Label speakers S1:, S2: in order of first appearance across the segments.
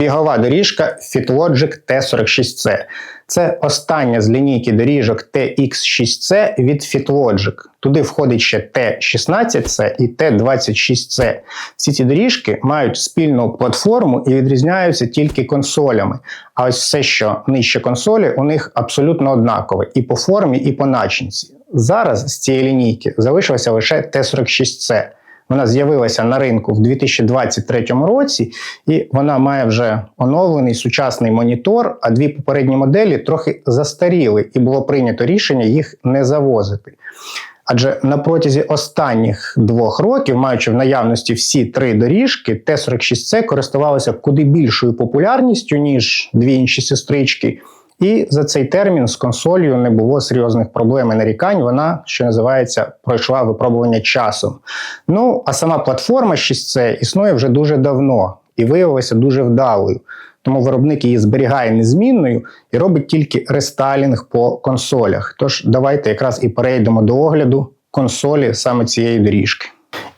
S1: бігова доріжка FitLogic T46C. Це остання з лінійки доріжок TX6C від FitLogic. Туди входить ще T16C і T26C. Всі ці доріжки мають спільну платформу і відрізняються тільки консолями. А ось все, що нижче консолі, у них абсолютно однакове і по формі, і по начинці. Зараз з цієї лінійки залишилося лише T46C. Вона з'явилася на ринку в 2023 році, і вона має вже оновлений сучасний монітор. А дві попередні моделі трохи застаріли, і було прийнято рішення їх не завозити. Адже на протязі останніх двох років, маючи в наявності всі три доріжки, Т-46С користувалися куди більшою популярністю, ніж дві інші сестрички. І за цей термін з консолью не було серйозних проблем і нарікань. Вона, що називається, пройшла випробування часом. Ну, а сама платформа 6C існує вже дуже давно і виявилася дуже вдалою. Тому виробник її зберігає незмінною і робить тільки рестайлінг по консолях. Тож давайте якраз і перейдемо до огляду консолі саме цієї доріжки.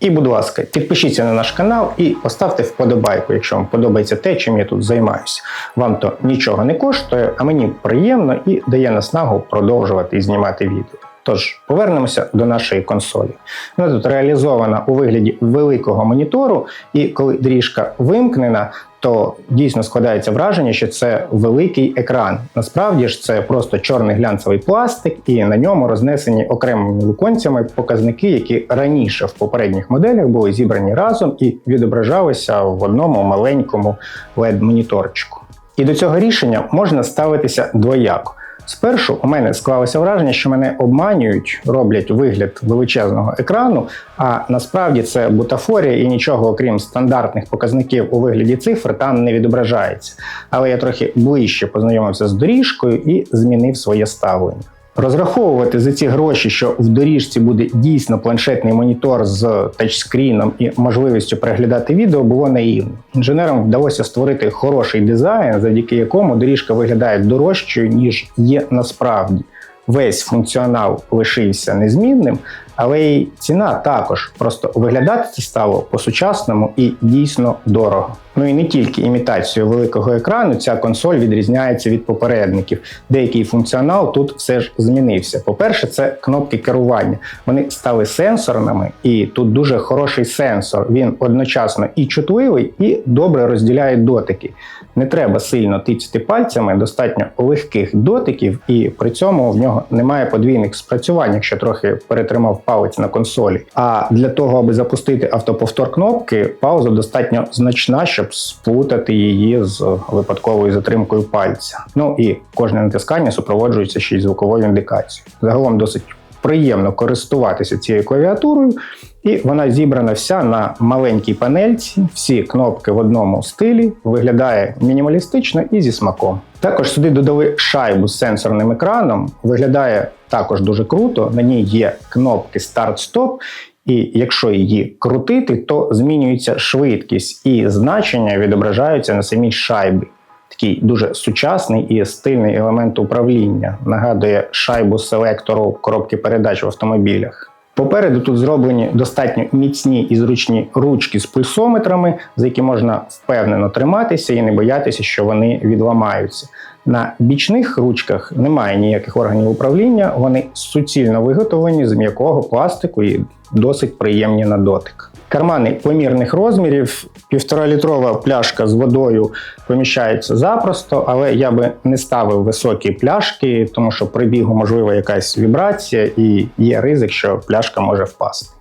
S1: І, будь ласка, підпишіться на наш канал і поставте вподобайку, якщо вам подобається те, чим я тут займаюся. Вам то нічого не коштує, а мені приємно і дає наснагу продовжувати і знімати відео. Тож повернемося до нашої консолі. Вона тут реалізована у вигляді великого монітору, і коли доріжка вимкнена, то дійсно складається враження, що це великий екран. Насправді ж це просто чорний глянцевий пластик, і на ньому рознесені окремими віконцями показники, які раніше в попередніх моделях були зібрані разом і відображалися в одному маленькому led моніторчику І до цього рішення можна ставитися двояко. Спершу у мене склалося враження, що мене обманюють, роблять вигляд величезного екрану, а насправді це бутафорія і нічого, окрім стандартних показників у вигляді цифр, там не відображається. Але я трохи ближче познайомився з доріжкою і змінив своє ставлення. Розраховувати за ці гроші, що в доріжці буде дійсно планшетний монітор з тачскріном і можливістю переглядати відео, було наївно. Інженерам вдалося створити хороший дизайн, завдяки якому доріжка виглядає дорожчою, ніж є насправді. Весь функціонал лишився незмінним, але й ціна також. Просто виглядати стало по-сучасному і дійсно дорого. Ну і не тільки імітацією великого екрану, ця консоль відрізняється від попередників. Деякий функціонал тут все ж змінився. По-перше, це кнопки керування. Вони стали сенсорними, і тут дуже хороший сенсор. Він одночасно і чутливий, і добре розділяє дотики. Не треба сильно тицяти пальцями, достатньо легких дотиків, і при цьому в нього немає подвійних спрацювань, якщо трохи перетримав палець на консолі. А для того, аби запустити автоповтор кнопки, пауза достатньо значна, щоб сплутати її з випадковою затримкою пальця. Ну і кожне натискання супроводжується ще й звуковою індикацією. Загалом досить приємно користуватися цією клавіатурою, і вона зібрана вся на маленькій панельці. Всі кнопки в одному стилі виглядає мінімалістично і зі смаком. Також сюди додали шайбу з сенсорним екраном. Виглядає також дуже круто. На ній є кнопки старт-стоп. І якщо її крутити, то змінюється швидкість і значення відображаються на самій шайбі. Такий дуже сучасний і стильний елемент управління. Нагадує шайбу селектору коробки передач в автомобілях. Попереду тут зроблені достатньо міцні і зручні ручки з пульсометрами, за які можна впевнено триматися і не боятися, що вони відламаються. На бічних ручках немає ніяких органів управління, вони суцільно виготовлені з м'якого пластику і досить приємні на дотик. Кармани помірних розмірів, півторалітрова пляшка з водою поміщається запросто, але я би не ставив високі пляшки, тому що при бігу можлива якась вібрація і є ризик, що пляшка може впасти.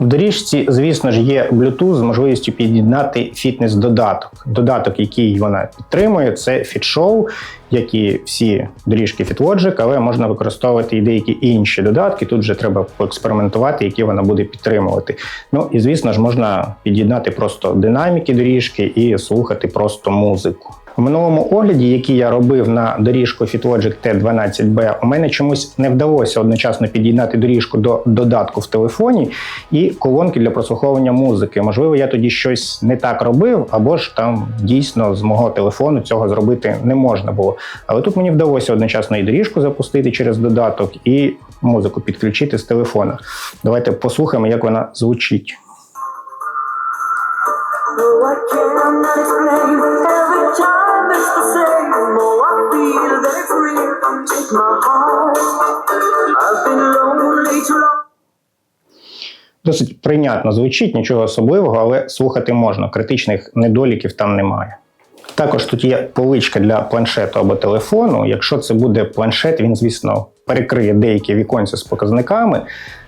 S1: В доріжці, звісно ж, є Bluetooth з можливістю під'єднати фітнес-додаток. Додаток, який вона підтримує, це FitShow, як і всі доріжки FitLogic, але можна використовувати і деякі інші додатки. Тут вже треба поекспериментувати, які вона буде підтримувати. Ну і звісно ж, можна під'єднати просто динаміки доріжки і слухати просто музику. У минулому огляді, який я робив на доріжку FitLogic T12B, у мене чомусь не вдалося одночасно під'єднати доріжку до додатку в телефоні і колонки для прослуховування музики. Можливо, я тоді щось не так робив, або ж там дійсно з мого телефону цього зробити не можна було. Але тут мені вдалося одночасно і доріжку запустити через додаток, і музику підключити з телефона. Давайте послухаємо, як вона звучить. Досить прийнятно звучить, нічого особливого, але слухати можна. Критичних недоліків там немає. Також тут є поличка для планшету або телефону. Якщо це буде планшет, він, звісно, перекриє деякі віконці з показниками.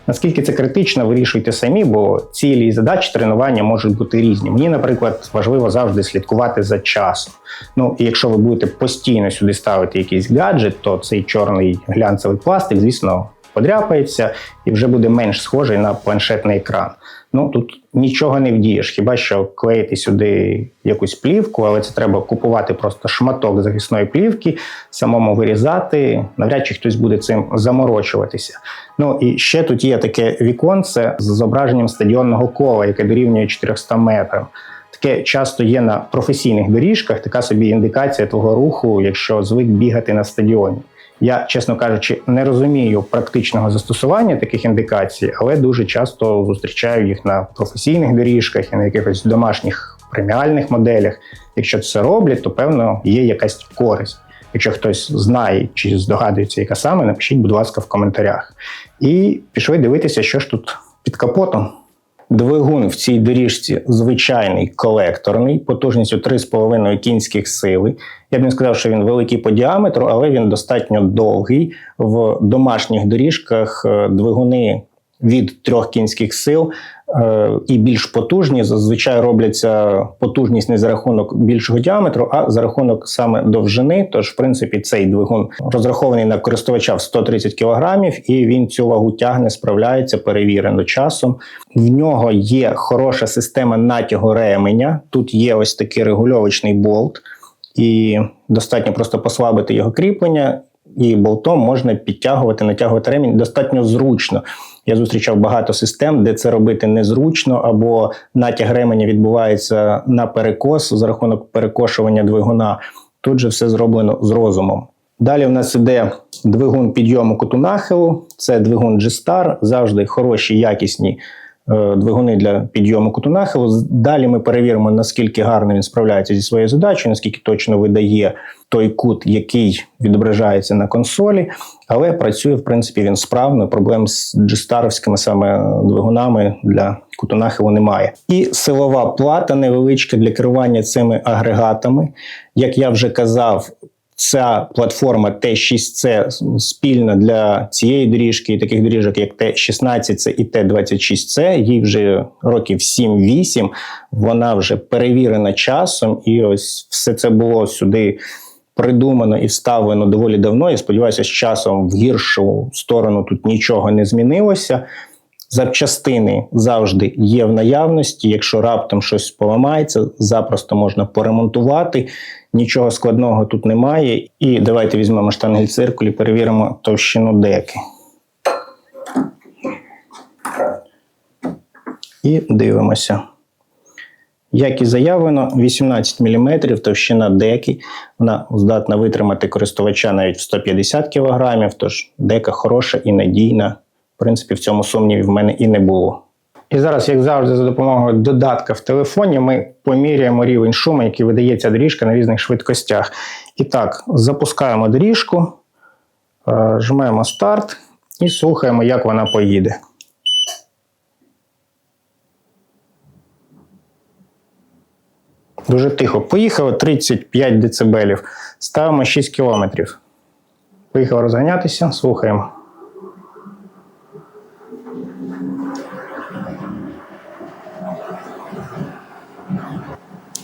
S1: Наскільки це критично, вирішуйте самі, бо цілі і задачі тренування можуть бути різні. Мені, наприклад, важливо завжди слідкувати за часом. Ну і якщо ви будете постійно сюди ставити якийсь гаджет, то цей чорний глянцевий пластик, звісно, подряпається і вже буде менш схожий на планшетний екран. Ну тут нічого не вдієш, хіба що клеїти сюди якусь плівку, але це треба купувати просто шматок захисної плівки, самому вирізати. Навряд чи хтось буде цим заморочуватися. Ну і ще тут є таке віконце з зображенням стадіонного кола, яке дорівнює 400 метрам. Таке часто є на професійних доріжках, така собі індикація твого руху, якщо звик бігати на стадіоні. Я, чесно кажучи, не розумію практичного застосування таких індикацій, але дуже часто зустрічаю їх на професійних доріжках і на якихось домашніх преміальних моделях. Якщо це роблять, то певно є якась користь. Якщо хтось знає чи здогадується, яка саме, напишіть, будь ласка, в коментарях. І пішли дивитися, що ж тут під капотом. Двигун в цій доріжці звичайний колекторний, потужністю 3,5 кінських сили. Я б не сказав, що він великий по діаметру, але він достатньо довгий. В домашніх доріжках е, двигуни від 3 кінських сил і більш потужні. Зазвичай робляться потужність не за рахунок більшого діаметру, а за рахунок саме довжини. Тож, в принципі, цей двигун розрахований на користувача в 130 кг, і він цю вагу тягне, справляється перевірено часом. В нього є хороша система натягу ременя. Тут є ось такий регульовочний болт, і достатньо просто послабити його кріплення. І болтом можна підтягувати, натягувати ремінь достатньо зручно. Я зустрічав багато систем, де це робити незручно, або натяг ременя відбувається на перекос за рахунок перекошування двигуна. Тут же все зроблено з розумом. Далі в нас іде двигун підйому куту нахилу. Це двигун G-Star, завжди хороші, якісні двигуни для підйому куту нахилу. Далі ми перевіримо, наскільки гарно він справляється зі своєю задачею, наскільки точно видає той кут, який відображається на консолі. Але працює, в принципі, він справно. Проблем з джестаровськими саме двигунами для куту нахилу немає. І силова плата невеличка для керування цими агрегатами. Як я вже казав, Ця платформа Т6C спільна для цієї доріжки і таких доріжок, як Т16 і Т26С. Їй вже років 7-8. Вона вже перевірена часом, і ось все це було сюди придумано і вставлено доволі давно. Я сподіваюся, з часом в гіршу сторону тут нічого не змінилося. Запчастини завжди є в наявності. Якщо раптом щось поламається, запросто можна поремонтувати. Нічого складного тут немає. І давайте візьмемо штангель циркуль і перевіримо товщину деки. І дивимося. Як і заявлено, 18 мм товщина деки. Вона здатна витримати користувача навіть в 150 кг, тож дека хороша і надійна. В принципі, в цьому сумнівів в мене і не було. І зараз, як завжди, за допомогою додатка в телефоні, ми поміряємо рівень шуму, який видається доріжка на різних швидкостях. І так, запускаємо доріжку, е, жмемо старт і слухаємо, як вона поїде. Дуже тихо. Поїхало 35 дБ. Ставимо 6 км. Поїхав розганятися, слухаємо.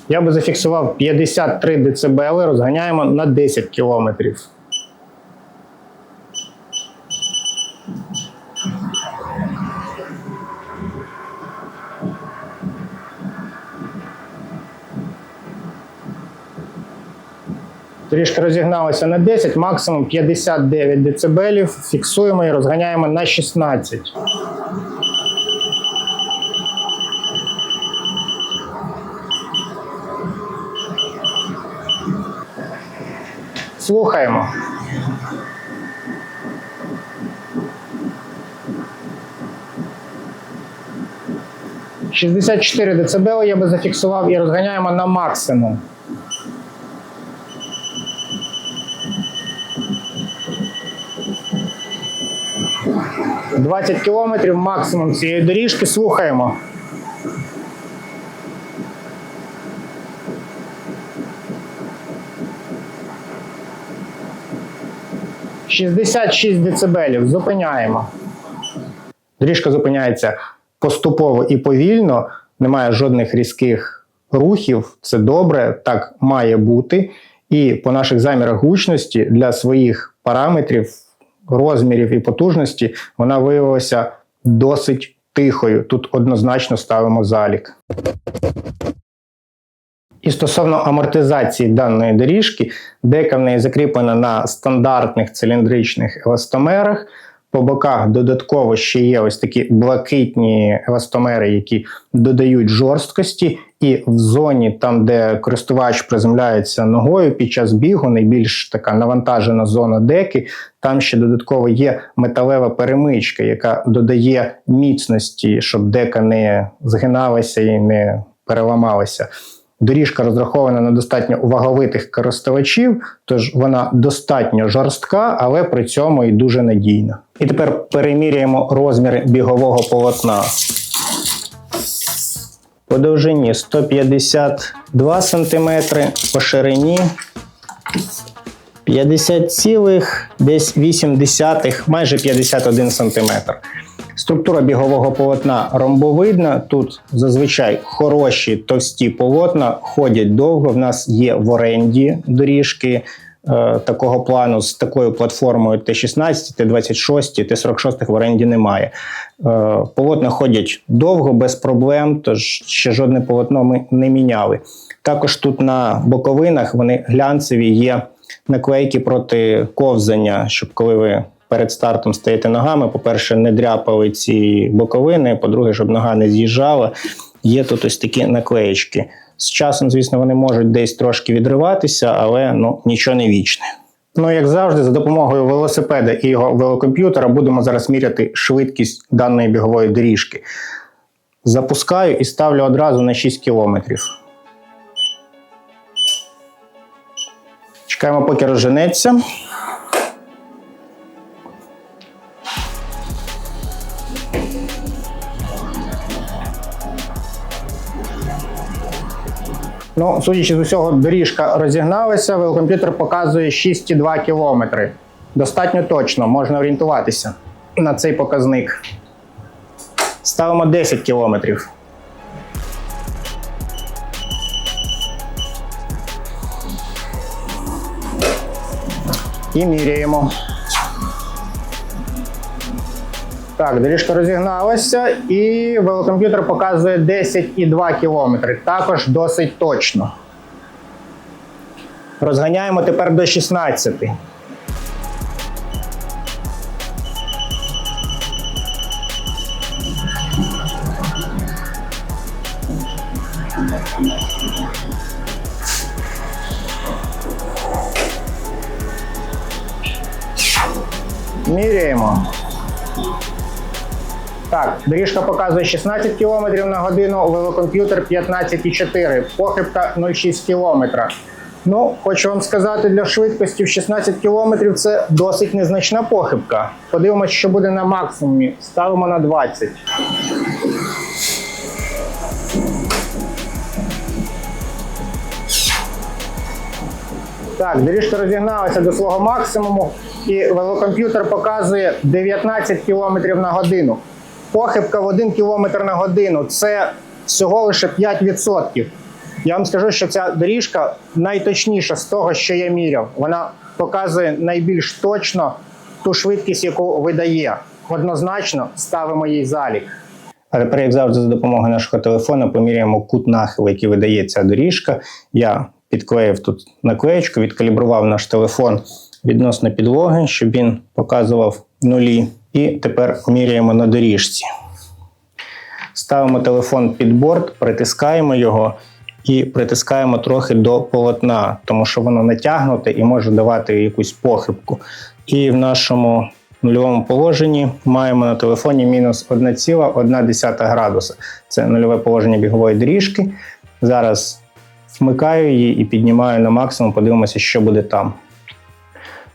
S1: Я би зафіксував 53 дБ, розганяємо на 10 км. Трішки розігналося на 10, максимум 59 дБ. Фіксуємо і розганяємо на 16. Слухаємо. Шістдесят чотири дБ я би зафіксував і розганяємо на максимум. 20 кілометрів максимум цієї доріжки. Слухаємо. Шістдесят шість децибелів. Зупиняємо. Доріжка зупиняється поступово і повільно, немає жодних різких рухів. Це добре, так має бути. І по наших замірах гучності для своїх параметрів, розмірів і потужності вона виявилася досить тихою. Тут однозначно ставимо залік. І стосовно амортизації даної доріжки, дека в неї закріплена на стандартних циліндричних еластомерах. По боках додатково ще є ось такі блакитні еластомери, які додають жорсткості, і в зоні, там, де користувач приземляється ногою під час бігу, найбільш така навантажена зона деки, там ще додатково є металева перемичка, яка додає міцності, щоб дека не згиналася і не переламалася. Доріжка розрахована на достатньо ваговитих користувачів, тож вона достатньо жорстка, але при цьому і дуже надійна. І тепер переміряємо розміри бігового полотна. По довжині 152 см, по ширині 50,8, майже 51 см. Структура бігового полотна ромбовидна. Тут зазвичай хороші товсті полотна ходять довго. В нас є в оренді доріжки е, такого плану з такою платформою Т-16, Т-26, Т-46 в оренді немає. Е, полотна ходять довго, без проблем, тож ще жодне полотно ми не міняли. Також тут на боковинах вони глянцеві є наклейки проти ковзання, щоб коли ви перед стартом стоїте ногами, по-перше, не дряпали ці боковини, по-друге, щоб нога не з'їжджала. Є тут ось такі наклеєчки. З часом, звісно, вони можуть десь трошки відриватися, але ну, нічого не вічне. Ну, як завжди, за допомогою велосипеда і його велокомп'ютера будемо зараз міряти швидкість даної бігової доріжки. Запускаю і ставлю одразу на 6 кілометрів. Чекаємо, поки розженеться. Ну, судячи з усього, доріжка розігналася, велокомп'ютер показує 6,2 кілометри. Достатньо точно, можна орієнтуватися на цей показник. Ставимо 10 кілометрів. І міряємо. Так, доріжка розігналася, і велокомп'ютер показує 10,2 км. Також досить точно. Розганяємо тепер до 16. Міряємо. Так, доріжка показує 16 км на годину, велокомп'ютер 15,4, похибка 0,6 км. Ну, хочу вам сказати, для швидкості в 16 км це досить незначна похибка. Подивимось, що буде на максимумі. Ставимо на 20. Так, доріжка розігналася до свого максимуму, і велокомп'ютер показує 19 км на годину. Похибка в 1 км на годину це всього лише 5%. Я вам скажу, що ця доріжка найточніша з того, що я міряв. Вона показує найбільш точно ту швидкість, яку видає. Однозначно ставимо їй залік. А тепер, як завжди, за допомогою нашого телефону поміряємо кут нахилу, який видає ця доріжка. Я підклеїв тут наклеєчку, відкалібрував наш телефон відносно підлоги, щоб він показував нулі. І тепер міряємо на доріжці. Ставимо телефон під борт, притискаємо його і притискаємо трохи до полотна, тому що воно натягнуте і може давати якусь похибку. І в нашому нульовому положенні маємо на телефоні мінус 1,1 градуса. Це нульове положення бігової доріжки. Зараз вмикаю її і піднімаю на максимум, подивимося, що буде там.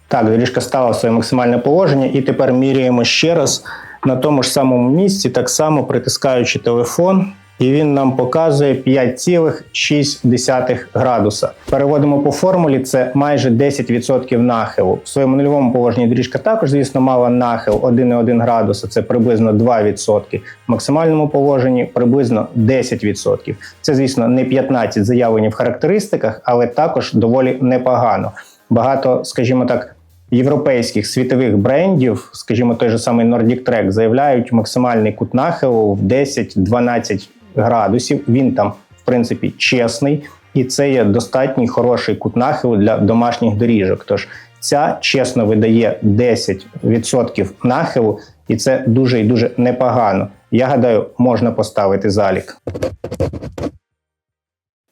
S1: Так, доріжка стала в своє максимальне положення, і тепер міряємо ще раз на тому ж самому місці, так само притискаючи телефон. І він нам показує 5,6 градуса. Переводимо по формулі, це майже 10% нахилу. В своєму нульовому положенні доріжка також, звісно, мала нахил 1,1 градуса, це приблизно 2%. В максимальному положенні приблизно 10%. Це, звісно, не 15 заявлені в характеристиках, але також доволі непогано. Багато, скажімо так, європейських світових брендів, скажімо, той же самий Nordic Trek, заявляють максимальний кут нахилу в 10-12 градусів. Він там, в принципі, чесний, і це є достатній хороший кут нахилу для домашніх доріжок. Тож ця чесно видає 10% нахилу, і це дуже і дуже непогано. Я гадаю, можна поставити залік.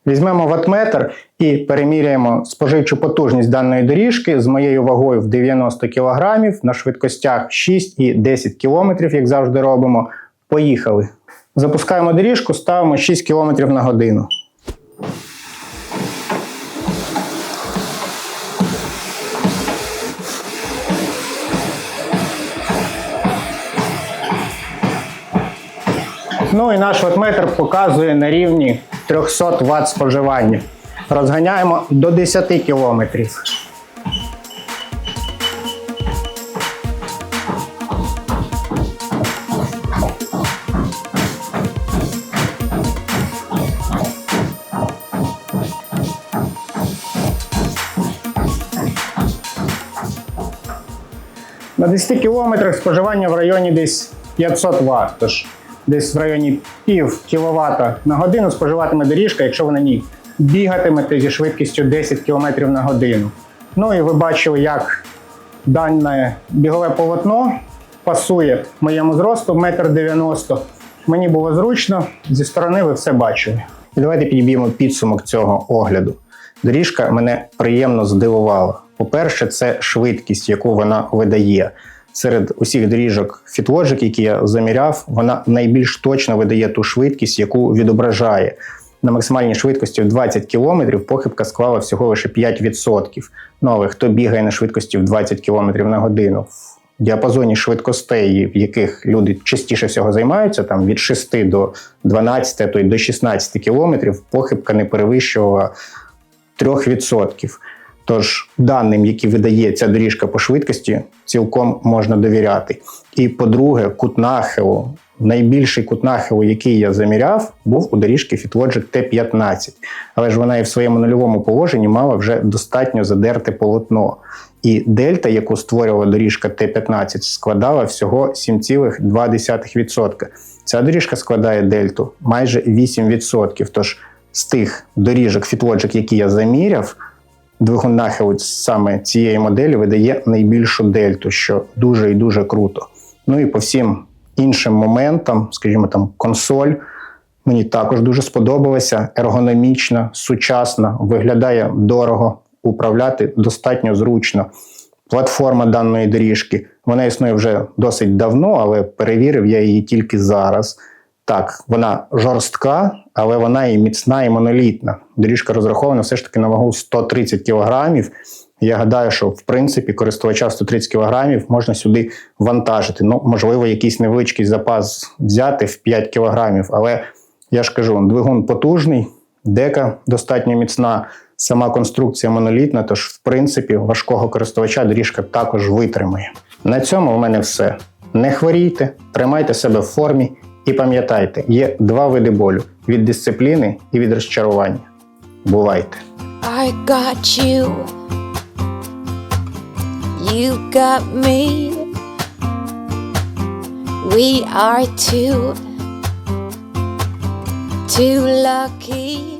S1: Візьмемо ватметр і переміряємо споживчу потужність даної доріжки з моєю вагою в 90 кг на швидкостях 6 і 10 км, як завжди робимо. Поїхали. Запускаємо доріжку, ставимо 6 км на годину. Ну і наш ватметр показує на рівні 300 Вт споживання. Розганяємо до 10 кілометрів. На 10 кілометрах споживання в районі десь 500 Вт. Тож десь в районі пів кіловата на годину споживатиме доріжка, якщо ви на ній бігатимете зі швидкістю 10 км на годину. Ну і ви бачили, як дане бігове полотно пасує моєму зросту 1,90 м. Мені було зручно, зі сторони ви все бачили. І давайте підіб'ємо підсумок цього огляду. Доріжка мене приємно здивувала. По-перше, це швидкість, яку вона видає. Серед усіх доріжок FitLogic, які я заміряв, вона найбільш точно видає ту швидкість, яку відображає. На максимальній швидкості в 20 км похибка склала всього лише 5%. Ну але хто бігає на швидкості в 20 км на годину в діапазоні швидкостей, в яких люди частіше всього займаються, там від 6 до 12, то й до 16 км, похибка не перевищувала 3%. Тож даним, які видає ця доріжка по швидкості, цілком можна довіряти. І по-друге, кут нахилу. Найбільший кут нахилу, який я заміряв, був у доріжки FitLogic T15. Але ж вона і в своєму нульовому положенні мала вже достатньо задерте полотно. І дельта, яку створювала доріжка Т-15, складала всього 7,2%. Ця доріжка складає дельту майже 8%. Тож з тих доріжок FitLogic, які я заміряв, двигун нахилу саме цієї моделі видає найбільшу дельту, що дуже і дуже круто. Ну і по всім іншим моментам, скажімо, там консоль. Мені також дуже сподобалася, ергономічна, сучасна, виглядає дорого, управляти достатньо зручно. Платформа даної доріжки вона існує вже досить давно, але перевірив я її тільки зараз. Так, вона жорстка, але вона і міцна і монолітна. Доріжка розрахована все ж таки на вагу 130 кілограмів. Я гадаю, що в принципі користувача 130 кг можна сюди вантажити. Ну, можливо, якийсь невеличкий запас взяти в 5 кг, але я ж кажу, двигун потужний, дека достатньо міцна, сама конструкція монолітна, тож, в принципі, важкого користувача доріжка також витримає. На цьому в мене все. Не хворійте, тримайте себе в формі і пам'ятайте, є два види болю: від дисципліни і від розчарування. Бувайте!
S2: I got you. You got me. We are two. Too lucky.